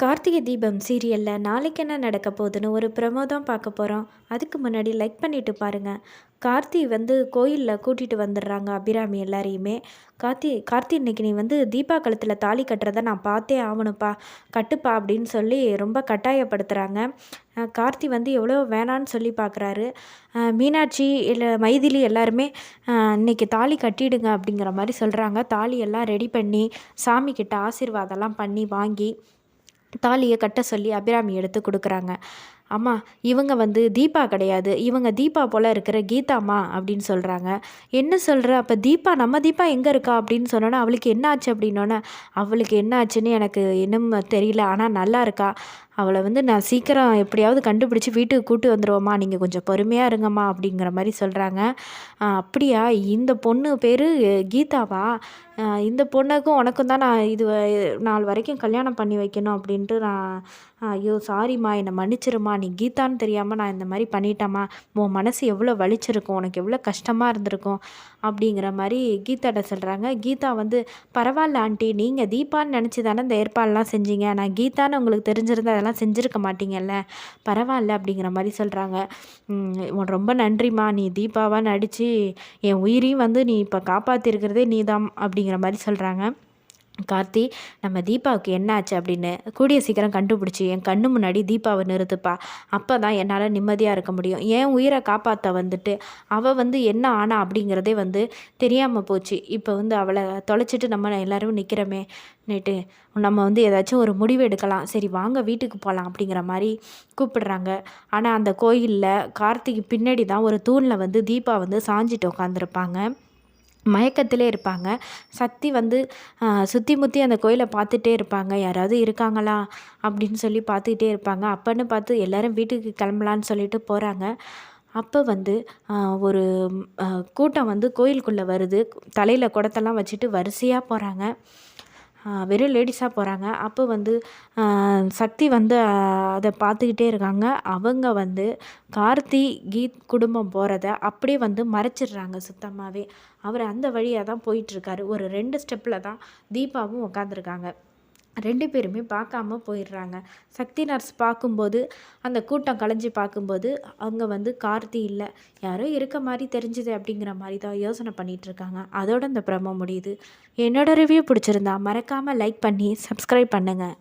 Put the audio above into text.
கார்த்திகை தீபம் சீரியலில் நாளைக்கு என்ன நடக்க போகுதுன்னு ஒரு ப்ரமோ தான் பார்க்க போகிறோம் அதுக்கு முன்னாடி லைக் பண்ணிவிட்டு பாருங்கள் கார்த்தி வந்து கோயிலில் கூட்டிகிட்டு வந்துடுறாங்க அபிராமி எல்லாரையுமே. கார்த்தி கார்த்தி இன்னைக்கு நீ வந்து தீபா கழுத்தில் தாலி கட்டுறதை நான் பார்த்தே ஆகணும்ப்பா. கட்டுப்பா அப்படின்னு சொல்லி ரொம்ப கட்டாயப்படுத்துகிறாங்க கார்த்தி வந்து எவ்வளோ வேணான்னு சொல்லி பார்க்குறாரு. மீனாட்சி இல்லை மைதிலி எல்லாருமே இன்னைக்கு தாலி கட்டிடுங்க அப்படிங்கிற மாதிரி சொல்கிறாங்க தாலி எல்லாம் ரெடி பண்ணி சாமிக்கிட்ட ஆசீர்வாதம்லாம் பண்ணி வாங்கி தாலியை கட்ட சொல்லி அபிராமி எடுத்து கொடுக்குறாங்க. அம்மா இவங்க வந்து தீபா கிடையாது. இவங்க தீபா போல் இருக்கிற கீதாம்மா அப்படின்னு சொல்கிறாங்க என்ன சொல்கிற அப்போ தீபா நம்ம தீபா எங்கே இருக்கா அப்படின்னு சொன்னோன்னா அவளுக்கு என்ன ஆச்சு அப்படின்னோன்னே அவளுக்கு என்ன ஆச்சுன்னு எனக்கு இன்னும் தெரியல. ஆனால் நல்லா இருக்கா. அவளை வந்து நான் சீக்கிரம் எப்படியாவது கண்டுபிடிச்சி வீட்டுக்கு கூட்டு வந்துடுவோம்மா நீங்கள் கொஞ்சம் பொறுமையாக இருங்கம்மா அப்படிங்கிற மாதிரி சொல்கிறாங்க அப்படியா? இந்த பொண்ணு பேர் கீதாவா? இந்த பொண்ணுக்கும் உனக்கும் தான் நான் இது நாள் வரைக்கும் கல்யாணம் பண்ணி வைக்கணும் அப்படின்ட்டு நான் ஐயோ சாரிம்மா என்னை மன்னிச்சிருமா நீ கீதான்னு தெரியாமல் நான் இந்த மாதிரி பண்ணிட்டேம்மா. உன் மனசு எவ்வளோ வலிச்சிருக்கும். உனக்கு எவ்வளோ கஷ்டமாக இருந்திருக்கும். அப்படிங்கிற மாதிரி கீதாட்ட சொல்கிறாங்க கீதா வந்து பரவாயில்ல ஆண்டி நீங்கள் தீபான்னு நினச்சி தானே இந்த ஏற்பாடெலாம் செஞ்சீங்க. நான் கீதான்னு உங்களுக்கு தெரிஞ்சிருந்தா அதெல்லாம் செஞ்சுருக்க மாட்டீங்கல்ல. பரவாயில்ல அப்படிங்கிற மாதிரி சொல்கிறாங்க உன் ரொம்ப நன்றிம்மா. நீ தீபாவாக நடித்து என் உயிரையும் வந்து நீ இப்போ காப்பாற்றிருக்கிறதே நீ தான் அப்படிங்கிற மாதிரி சொல்கிறாங்க கார்த்தி நம்ம தீபாவுக்கு என்ன ஆச்சு அப்படின்னு கூடிய சீக்கிரம் கண்டுபிடிச்சி என் கண்ணு முன்னாடி தீபாவை நிறுத்துப்பா. அப்போ தான் என்னால் நிம்மதியாக இருக்க முடியும். என் உயிரை காப்பாற்ற வந்துட்டு அவள் வந்து என்ன ஆனா அப்படிங்கிறதே வந்து தெரியாமல் போச்சு. இப்போ வந்து அவளை தொலைச்சிட்டு நம்ம எல்லோரும் நிற்கிறோமே நேட்டு நம்ம வந்து ஏதாச்சும் ஒரு முடிவு எடுக்கலாம். சரி வாங்க வீட்டுக்கு போகலாம் அப்படிங்கிற மாதிரி கூப்பிடுறாங்க. ஆனால் அந்த கோயிலில் கார்த்திக்கு பின்னாடி தான் ஒரு தூணில் வந்து தீபா வந்து சாஞ்சிட்டு உட்காந்துருப்பாங்க மயக்கத்திலே இருப்பாங்க. சக்தி வந்து சுற்றி முற்றி அந்த கோயிலை பார்த்துட்டே இருப்பாங்க. யாராவது இருக்காங்களா? அப்படின்னு சொல்லி பார்த்துக்கிட்டே இருப்பாங்க. அப்போன்னு பார்த்து எல்லோரும் வீட்டுக்கு கிளம்பலான்னு சொல்லிட்டு போகிறாங்க அப்போ வந்து ஒரு கூட்டம் வந்து கோயிலுக்குள்ளே வருது. தலையில் குடத்தெல்லாம் வச்சுட்டு வரிசையாக போகிறாங்க வெறும் லேடிஸாக போகிறாங்க அப்போ வந்து சக்தி வந்து அதை பார்த்துக்கிட்டே இருக்காங்க. அவங்க வந்து கார்த்தி கீத் குடும்பம் போகிறத அப்படியே வந்து மறைச்சிடுறாங்க சுத்தமாகவே அவர் அந்த வழியாக தான் போயிட்டுருக்காரு ஒரு ரெண்டு ஸ்டெப்பில் தான் தீபாவும் உட்காந்துருக்காங்க ரெண்டு பேருமே பார்க்காம போயிடுறாங்க. சக்தி நர்ஸ் பார்க்கும்போது அந்த கூட்டம் கலைஞ்சி பார்க்கும்போது அங்கே வந்து கார்த்தி இல்லை. யாரோ இருக்க மாதிரி தெரிஞ்சுது அப்படிங்கிற மாதிரி தான் யோசனை பண்ணிகிட்ருக்காங்க அதோட இந்த பிரமம் முடியுது. என்னோட ரிவ்யூ பிடிச்சிருந்தா மறக்காமல் லைக் பண்ணி சப்ஸ்கிரைப் பண்ணுங்கள்